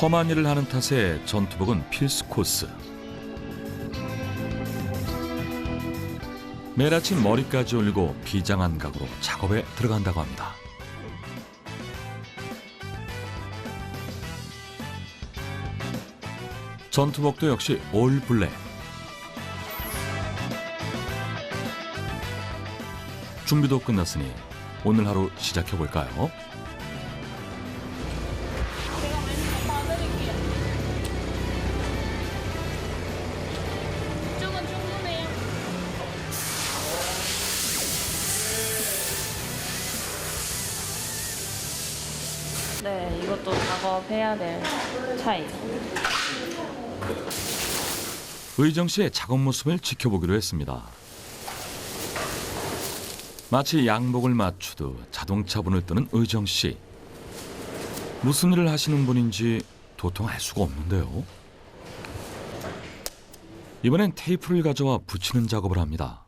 험한 일을 하는 탓에 전투복은 필수 코스. 매일 아침 머리까지 올리고 비장한 각오로 작업에 들어간다고 합니다. 전투복도 역시 올 블랙. 준비도 끝났으니 오늘 하루 시작해 볼까요? 네, 이것도 작업해야 될 차이. 의정 씨의 작업 모습을 지켜보기로 했습니다. 마치 양복을 맞추듯 자동차 문을 뜨는 의정 씨. 무슨 일을 하시는 분인지 도통 알 수가 없는데요. 이번엔 테이프를 가져와 붙이는 작업을 합니다.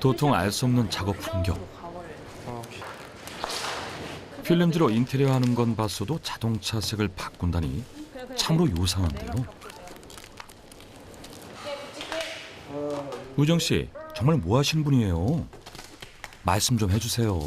도통 알 수 없는 작업 풍경. 필름지로 인테리어 하는 건 봤어도 자동차 색을 바꾼다니 참으로 요상한데요. 우정 씨 정말 뭐 하시는 분이에요? 말씀 좀 해주세요.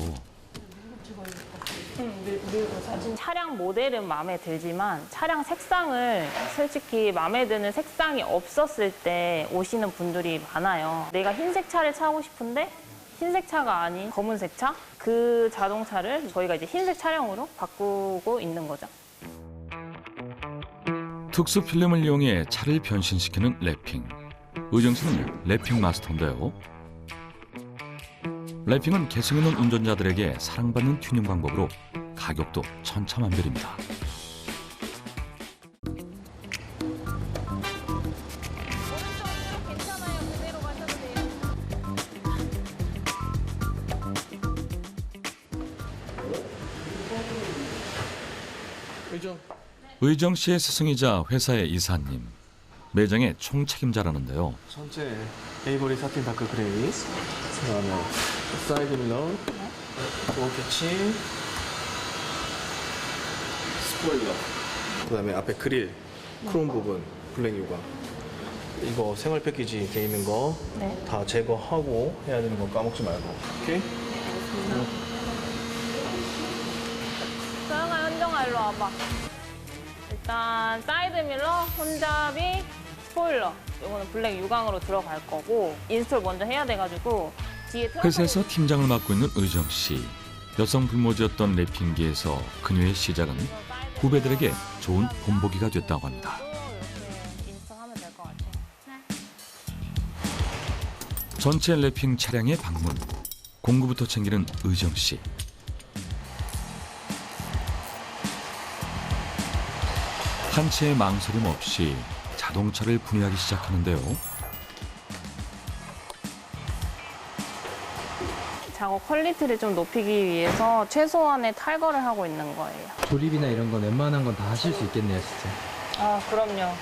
차량 모델은 마음에 들지만 차량 색상을 솔직히 마음에 드는 색상이 없었을 때 오시는 분들이 많아요. 내가 흰색 차를 차고 싶은데 흰색 차가 아닌 검은색 차? 그 자동차를 저희가 이제 흰색 차량으로 바꾸고 있는 거죠. 특수 필름을 이용해 차를 변신시키는 랩핑. 의정 씨는 랩핑 마스터인데요. 랩핑은 개성 있는 운전자들에게 사랑받는 튜닝 방법으로 가격도 천차만별입니다. 의정 씨의 스승이자 회사의 이사님. 매장의 총책임자라는데요. 전체 에이보리 사틴 다크 그레이 그다음에 사이드 밀러 도어 캐치 스포일러 그다음에 앞에 그릴 크롬 부분 블랙 유광 이거 생활 패키지 돼 있는 거 다 네. 제거하고 해야 되는 거 까먹지 말고 오케이? 소영아, 현정아, 일로 와봐. 일단 사이드 밀러, 손잡이, 스포일러. 이거는 블랙 유광으로 들어갈 거고 인스톨 먼저 해야 돼가지고 뒤에 트렁크 회사에서 팀장을 맡고 있는 의정 씨. 여성 불모지였던 랩핑기에서 그녀의 시작은 후배들에게 좋은 본보기가 됐다고 합니다. 이렇게 인스톨하면 될 것 같아요. 전체 랩핑 차량의 방문. 공구부터 챙기는 의정 씨. 한 채의 망설임 없이 자동차를 분해하기 시작하는데요. 작업 퀄리티를 좀 높이기 위해서 최소한의 탈거를 하고 있는 거예요. 조립이나 이런 건 웬만한 건 다 하실 수 있겠네요, 진짜. 아, 그럼요.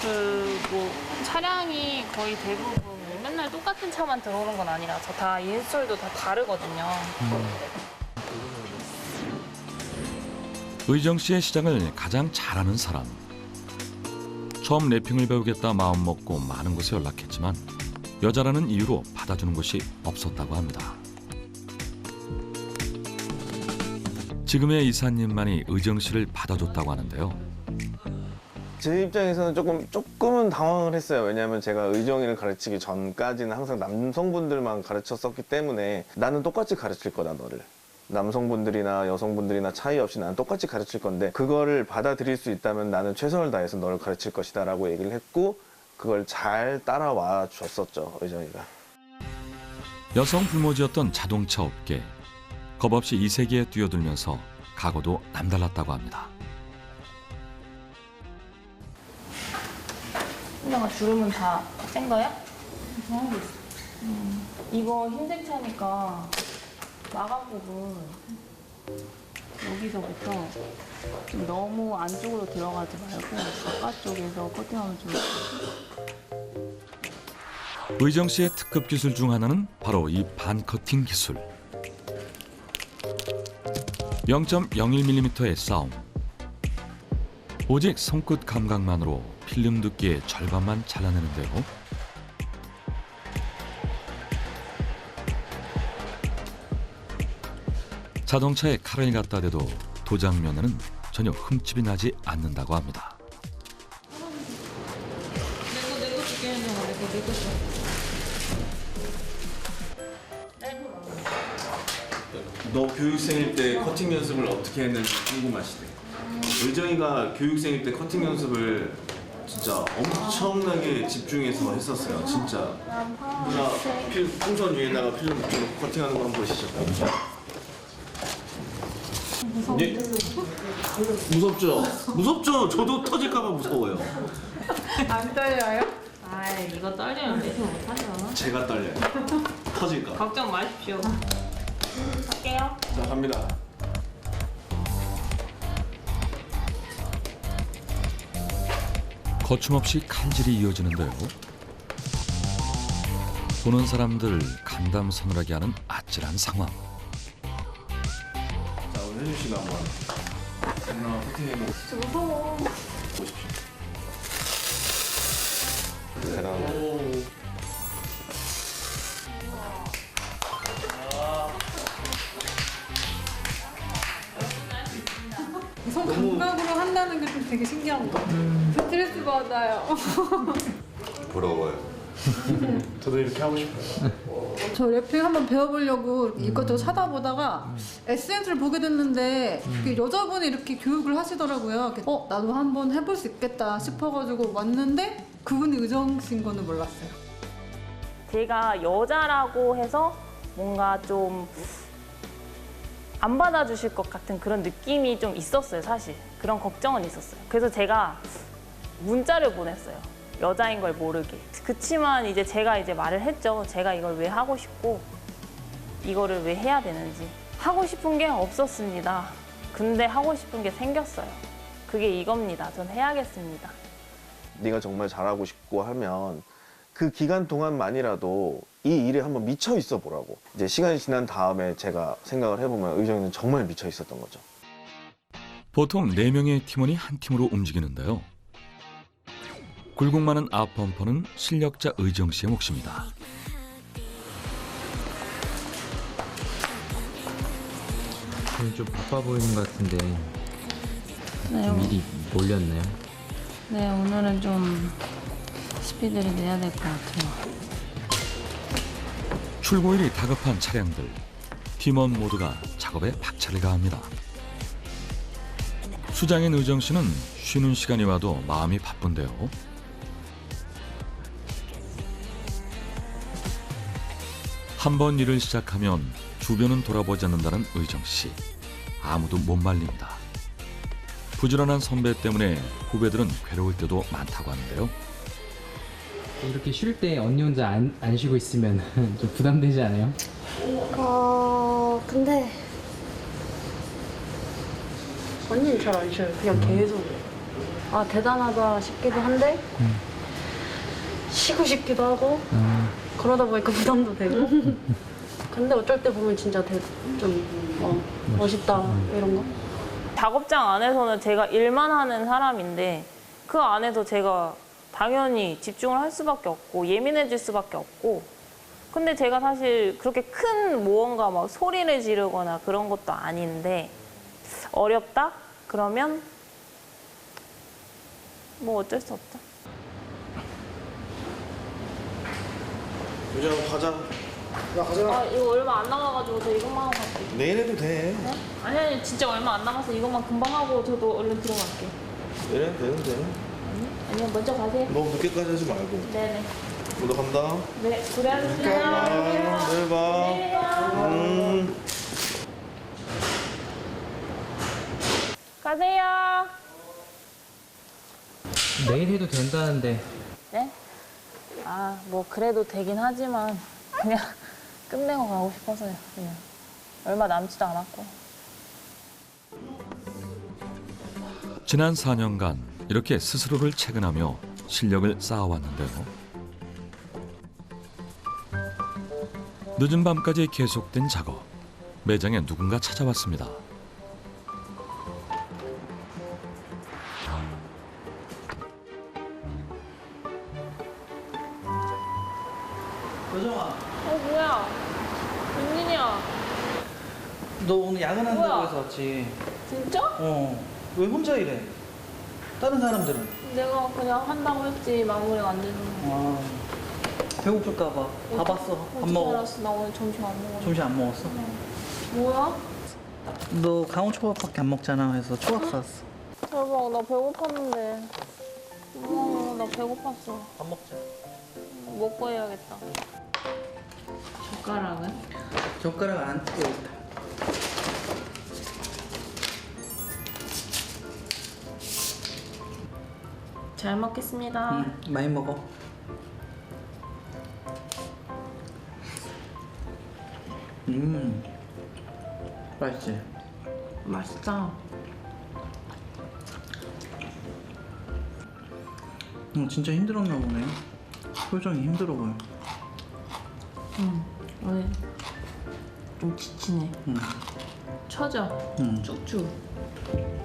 그, 뭐, 차량이 거의 대부분 뭐 맨날 똑같은 차만 들어오는 건 아니라서 다 인스톨도 다 다르거든요. 의정 씨의 시장을 가장 잘하는 사람. 처음 랩핑을 배우겠다 마음먹고 많은 곳에 연락했지만 여자라는 이유로 받아주는 곳이 없었다고 합니다. 지금의 이사님만이 의정 씨를 받아줬다고 하는데요. 제 입장에서는 조금 조금은 당황을 했어요. 왜냐하면 제가 의정이를 가르치기 전까지는 항상 남성분들만 가르쳤었기 때문에 나는 똑같이 가르칠 거다 너를. 남성분들이나 여성분들이나 차이 없이 나는 똑같이 가르칠 건데 그거를 받아들일 수 있다면 나는 최선을 다해서 너를 가르칠 것이다 라고 얘기를 했고 그걸 잘 따라와 줬었죠 의정이가. 여성 불모지였던 자동차 업계. 겁 없이 이 세계에 뛰어들면서 각오도 남달랐다고 합니다. 현정아, 주름은 다센 거야? 있어. 음, 이거 흰색 차니까 마감 부분 여기서부터 좀 너무 안쪽으로 들어가지 말고 바깥쪽에서 코팅하면 좋을. 의정 씨의 특급 기술 중 하나는 바로 이 반커팅 기술. 0.01mm의 싸움. 오직 손끝 감각만으로 필름 두께의 절반만 잘라내는데요. 자동차에 칼을 갖다 대도 도장면에는 전혀 흠집이 나지 않는다고 합니다. 너 교육생일 때 커팅 연습을 어떻게 했는지 궁금하시대. 의정이가 교육생일 때 커팅 연습을 진짜 엄청나게 집중해서 했었어요. 진짜. 누나 필, 풍선 위에다가 필름 붙여놓고 커팅하는 거 한번 보시죠. 예? 무섭죠? 무섭죠? 저도 터질까봐 무서워요. 안 떨려요? 아 이거 떨리면 내신 못하죠. 제가 떨려요. 터질까. 걱정 마십시오. 할게요. 자, 갑니다. 거침없이 칼질이 이어지는데요. 보는 사람들 간담 서늘하게 하는 아찔한 상황. 씨가 한번 누나 커팅해보고 진짜 무서워. 보십시오. 대단하다. 손 감각으로 한다는 게 좀 되게 신기한 거 같아요. 스트레스 받아요. 부러워요. 저도 이렇게 하고 싶어요. 저 랩핑 한번 배워보려고 이것저것 찾아보다가 에센스를 보게 됐는데 이게 여자분이 이렇게 교육을 하시더라고요. 어 나도 한번 해볼 수 있겠다 싶어가지고 왔는데 그분이 의정 씨인 거는 몰랐어요. 제가 여자라고 해서 뭔가 좀 안 받아주실 것 같은 그런 느낌이 좀 있었어요, 사실. 그런 걱정은 있었어요. 그래서 제가 문자를 보냈어요. 여자인 걸 모르게. 그치만 이제 제가 이제 말을 했죠. 제가 이걸 왜 하고 싶고, 이거를 왜 해야 되는지. 하고 싶은 게 없었습니다. 근데 하고 싶은 게 생겼어요. 그게 이겁니다. 전 해야겠습니다. 네가 정말 잘하고 싶고 하면 그 기간 동안만이라도 이 일에 한번 미쳐 있어 보라고. 이제 시간이 지난 다음에 제가 생각을 해보면 의정이는 정말 미쳐 있었던 거죠. 보통 네명의 팀원이 한 팀으로 움직이는데요. 굴곡 많은 앞범퍼는 실력자 의정 씨의 몫입니다. 오늘 좀 바빠 보이는 것 같은데 네, 미리 몰렸나요? 네, 오늘은 좀 스피드를 내야 될 것 같아요. 출고일이 다급한 차량들. 팀원 모두가 작업에 박차를 가합니다. 수장인 의정 씨는 쉬는 시간이 와도 마음이 바쁜데요. 한 번 일을 시작하면 주변은 돌아보지 않는다는 의정 씨. 아무도 못 말립니다. 부지런한 선배 때문에 후배들은 괴로울 때도 많다고 하는데요. 이렇게 쉴 때 언니 혼자 안, 안 쉬고 있으면 좀 부담되지 않아요? 어 근데 언니는 잘 안 쉬어요. 그냥 계속 아 대단하다 싶기도 한데 쉬고 싶기도 하고 아, 그러다 보니까 부담도 되고 근데 어쩔 때 보면 진짜 대, 좀 어, 멋있다 이런 거 작업장 안에서는 제가 일만 하는 사람인데 그 안에서 제가 당연히 집중을 할 수밖에 없고 예민해질 수밖에 없고 근데 제가 사실 그렇게 큰 무언가 막 소리를 지르거나 그런 것도 아닌데 어렵다? 그러면 뭐 어쩔 수 없죠. 의정 가자. 나 가자. 아 이거 얼마 안 남아가지고 저 이것만 하고 갈게요. 내일 해도 돼. 네? 아니 아니 진짜 얼마 안 남아서 이것만 금방 하고 저도 얼른 들어갈게요. 내일 해도 되는데. 아니요 먼저 가세요. 너무 늦게까지 하지 말고. 네네. 모두 간다. 네 고생하셨습니다. 아, 내일 봐. 음. 가세요. 내일 해도 된다는데 네? 아, 뭐 그래도 되긴 하지만 그냥 끝내고 가고 싶어서요. 그냥 얼마 남지도 않았고. 지난 4년간 이렇게 스스로를 체근하며 실력을 쌓아왔는데요. 늦은 밤까지 계속된 작업. 매장에 누군가 찾아왔습니다. 왔지. 진짜? 어. 왜 혼자 이래? 다른 사람들은? 내가 그냥 한다고 했지 마무리가 안 되는 거. 아, 배고플까봐. 밥 왔어. 밥 어떻게 먹어. 알았어? 나 오늘 점심 안 먹었어. 점심 안 먹었어? 뭐야? 너 강호 초밥밖에 안 먹잖아. 그래서 초밥 샀어. 대박 나 배고팠는데. 어머 나 배고팠어. 밥 먹자. 먹고 해야겠다. 젓가락은? 젓가락 안있 잘 먹겠습니다. 응, 많이 먹어. 음, 맛있지? 맛있다. 응, 진짜 힘들었나 보네. 표정이 힘들어 보여. 응. 오늘 좀 지치네. 응. 처져. 응. 쭉쭉.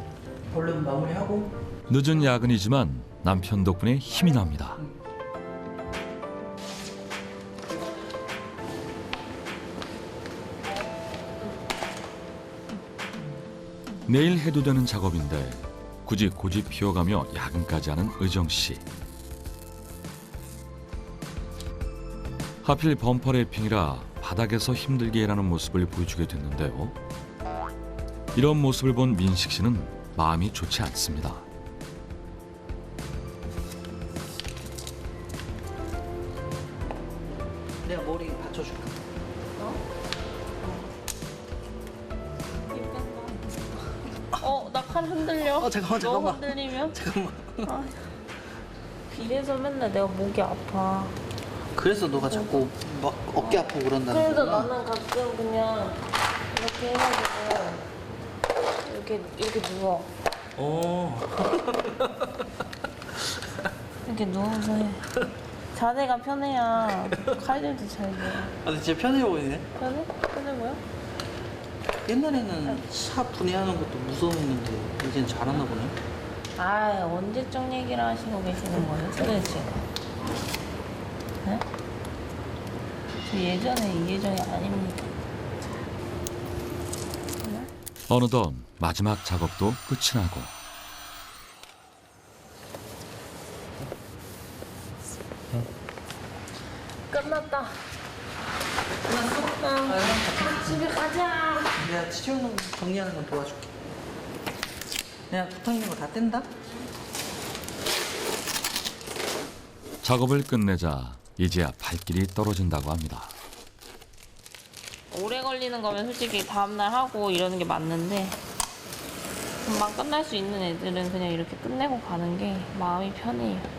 얼른 마무리하고. 늦은 야근이지만 남편 덕분에 힘이 납니다. 내일 해도 되는 작업인데 굳이 고집 피워가며 야근까지 하는 의정 씨. 하필 범퍼 래핑이라 바닥에서 힘들게 일하는 모습을 보여주게 됐는데요. 이런 모습을 본 민식 씨는 마음이 좋지 않습니다. 내가 머리 받쳐줄게. 어, 나 칼 흔들려. 어, 잠깐만, 너무 잠깐만. 흔들리면? 잠깐만. 이래서 맨날 내가 목이 아파. 그래서 너가 자꾸 막 어깨 아프고 그런다는 그래서. 나는 가끔 그냥 이렇게 해가지고 이렇게 이렇게 누워. 어. 이렇게 누워서 해. 자세가 편해야 칼들도 잘 돼. 아, 근데 진짜 편해 보이네. 편해? 편해 보여? 옛날에는 차 분해하는 것도 무서워했는데 이젠 잘하나 보네. 아 언제적 얘기를 하시고 계시는 거예요 도대체? 네? 저 예전에 이 예정이 아닙니다. 어느덧 마지막 작업도 끝이 나고 끝났다. 끝났어? 응. 집에 가자. 내가 치우는 거, 정리하는 건 도와줄게. 내가 붙어 있는 거 다 뗀다. 작업을 끝내자 이제야 발길이 떨어진다고 합니다. 걸리는 거면 솔직히 다음날 하고 이러는 게 맞는데 금방 끝날 수 있는 애들은 그냥 이렇게 끝내고 가는 게 마음이 편해요.